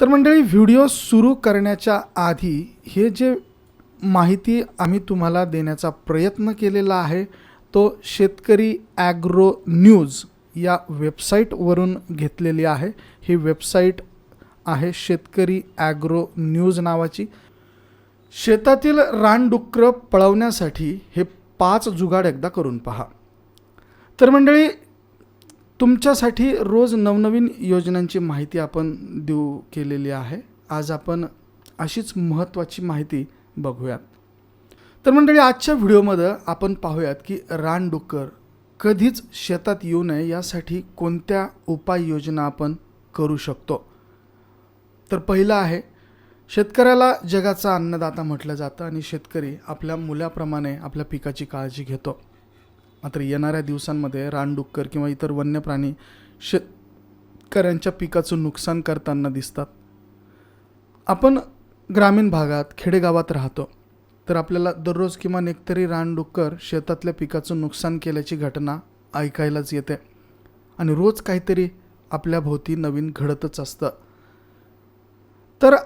तर मंडळी व्हिडिओ सुरू करण्याच्या आधी हे जे माहिती आम्ही तुम्हाला देण्याचा प्रयत्न केलेला आहे तो शेतकरी ॲग्रो न्यूज या वेबसाईटवरून घेतलेली आहे. ही वेबसाईट आहे शेतकरी ॲग्रो न्यूज नावाची. शेतातील रानडुक्करं पळवण्यासाठी हे पाच जुगाड एकदा करून पहा. तर मंडळी तुमच्यासाठी रोज नवनवीन योजनांची माहिती आपण देऊ केलेली आहे. आज आपण अशीच महत्त्वाची माहिती बघूयात. तर मंडळी आजच्या व्हिडिओमध्ये आपण पाहूयात की रानडुक्कर कधीच शेतात येऊ नये यासाठी कोणत्या उपाययोजना आपण करू शकतो? तर पहिलं आहे शेतकऱ्याला जगाचा अन्नदाता म्हटलं जातं आणि शेतकरी आपल्या मुलाप्रमाणे आपल्या पिकाची काळजी घेतो. मात्र येणाऱ्या दिवसांमध्ये रानडुक्कर किंवा इतर वन्य प्राणी शेतकऱ्यांच्या पिकाचं नुकसान करताना दिसतात. आपण ग्रामीण भागात खेडेगावात राहतो तर आपल्याला दररोज किमान एकतरी रानडुक्कर शेतातल्या पिकाचं नुकसान केल्याची घटना ऐकायलाच येते. आणि रोज काहीतरी आपल्या भोवती नवीन घडतच असतं. तर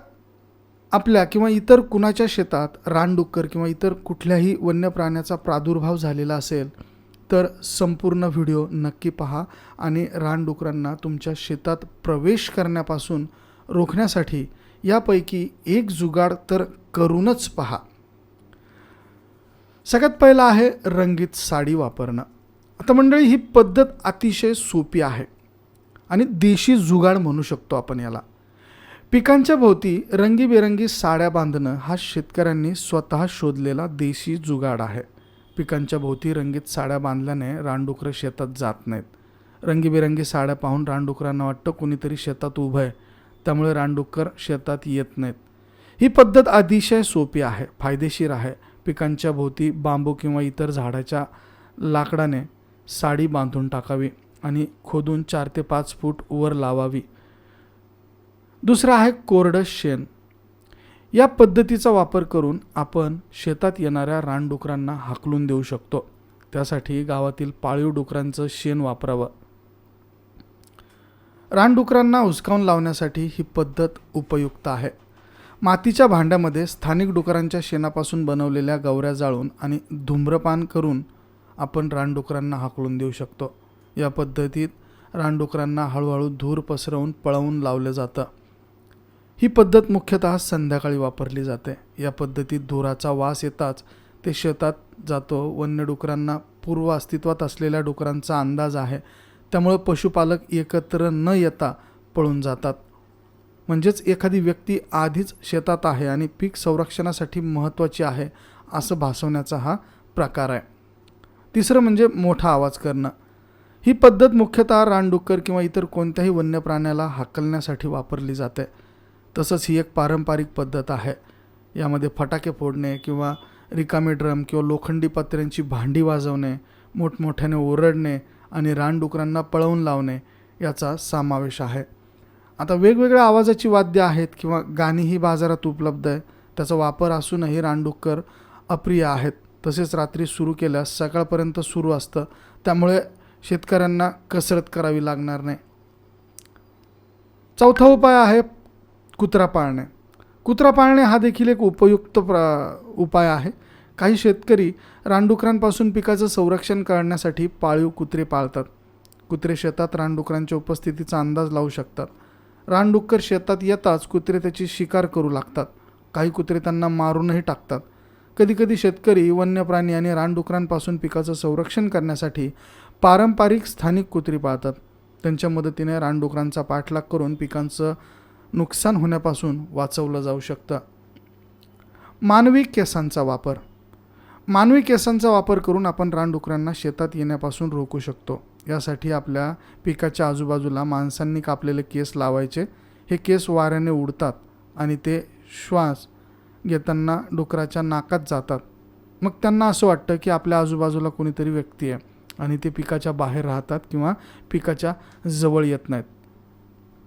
आपल्या किंवा इतर कुणाच्या शेतात रानडुक्कर किंवा इतर कुठल्याही वन्य प्राण्याचा प्रादुर्भाव झालेला असेल तर संपूर्ण व्हिडिओ नक्की पहा आणि रानडुकरांना तुमच्या शेतात प्रवेश करण्यापासून रोखण्यासाठी यापैकी एक जुगाड तर करूनच पहा. सगळ्यात पहिलं आहे रंगीत साडी वापरणं. आता मंडळी ही पद्धत अतिशय सोपी आहे आणि देशी जुगाड म्हणू शकतो आपण याला. पिकांच्या भोवती रंगीबेरंगी साड्या बांधणं हा शेतकऱ्यांनी स्वतः शोधलेला देशी जुगाड आहे. पिकांच्या भोवती रंगीत साड्या बांधल्याने रानडुकरं शेतात जात नाहीत. रंगीबेरंगी साड्या पाहून रानडुकरांना वाटतं कुणीतरी शेतात उभं आहे. त्यामुळे रानडुक्कर शेतात येत नाहीत. ही पद्धत अतिशय सोपी आहे फायदेशीर आहे. पिकांच्या भोवती बांबू किंवा इतर झाडाच्या लाकडाने साडी बांधून टाकावी आणि खोदून चार ते पाच फूट वर लावावी. दुसरं आहे कोरडं शेण. या पद्धतीचा वापर करून आपण शेतात येणाऱ्या रानडुकरांना हाकलून देऊ शकतो. त्यासाठी गावातील पाळीव डुकरांचं शेण वापरावं. रानडुकरांना हुसकावून लावण्यासाठी ही पद्धत उपयुक्त आहे. मातीच्या भांड्यामध्ये स्थानिक डुकरांच्या शेणापासून बनवलेल्या गवऱ्या जाळून आणि धूम्रपान करून आपण रानडुकरांना हाकलून देऊ शकतो. या पद्धतीत रानडुकरांना हळूहळू धूर पसरवून पळवून लावलं जातं. ही पद्धत मुख्यतः संध्याकाळी वापरली जाते. या पद्धतीत धुराचा वास येताच ते शेतात जातो वन्य डुकरांना पूर्व अस्तित्वात असलेल्या डुकरांचा अंदाज आहे. त्यामुळं पशुपालक एकत्र न येता पळून जातात. म्हणजेच एखादी व्यक्ती आधीच शेतात आहे आणि पीक संरक्षणासाठी महत्त्वाची आहे असं भासवण्याचा हा प्रकार आहे. तिसरं म्हणजे मोठा आवाज करणं. ही पद्धत मुख्यतः रानडुक्कर किंवा इतर कोणत्याही वन्य प्राण्याला हाकलण्यासाठी वापरली जाते. तसंच ही एक पारंपरिक पद्धत आहे. यामध्ये फटाके फोडणे किंवा रिकामे ड्रम किंवा लोखंडी पत्र्यांची भांडी वाजवणे मोठमोठ्याने ओरडणे आणि रानडुकरांना पळवून लावणे याचा समावेश आहे. आता वेगवेगळ्या आवाजाची वाद्य आहेत किंवा गाणीही बाजारात उपलब्ध आहे. त्याचा वापर असूनही रानडुक्कर अप्रिय आहेत. तसेच रात्री सुरू केल्यास सकाळपर्यंत सुरू असतं. त्यामुळे शेतकऱ्यांना कसरत करावी लागणार नाही. चौथा उपाय आहे कुत्रा पाळणे. कुत्रा पाळणे हा देखील एक उपयुक्त प्र उपाय आहे. काही शेतकरी रानडुकरांपासून पिकाचं संरक्षण करण्यासाठी पाळीव कुत्रे पाळतात. कुत्रे शेतात रानडुकरांच्या उपस्थितीचा अंदाज लावू शकतात. रानडुक्कर शेतात येताच कुत्रे त्याची शिकार करू लागतात. काही कुत्रे त्यांना मारूनही टाकतात. कधीकधी शेतकरी वन्य प्राणी आणि रानडुकरांपासून पिकाचं संरक्षण करण्यासाठी पारंपरिक स्थानिक कुत्री पाळतात. त्यांच्या मदतीने रानडुकरांचा पाठलाग करून पिकांचं नुकसान होण्यापासून वाचवलं जाऊ शकतं. मानवी केसांचा वापर. मानवी केसांचा वापर करून आपण रानडुकरांना शेतात येण्यापासून रोखू शकतो. यासाठी आपल्या पिकाच्या आजूबाजूला माणसांनी कापलेले केस लावायचे. हे केस वाऱ्याने उडतात आणि ते श्वास घेताना डुकराच्या नाकात जातात. मग त्यांना असं वाटतं की आपल्या आजूबाजूला कोणीतरी व्यक्ती आहे आणि ते पिकाच्या बाहेर राहतात किंवा पिकाच्या जवळ येत नाहीत.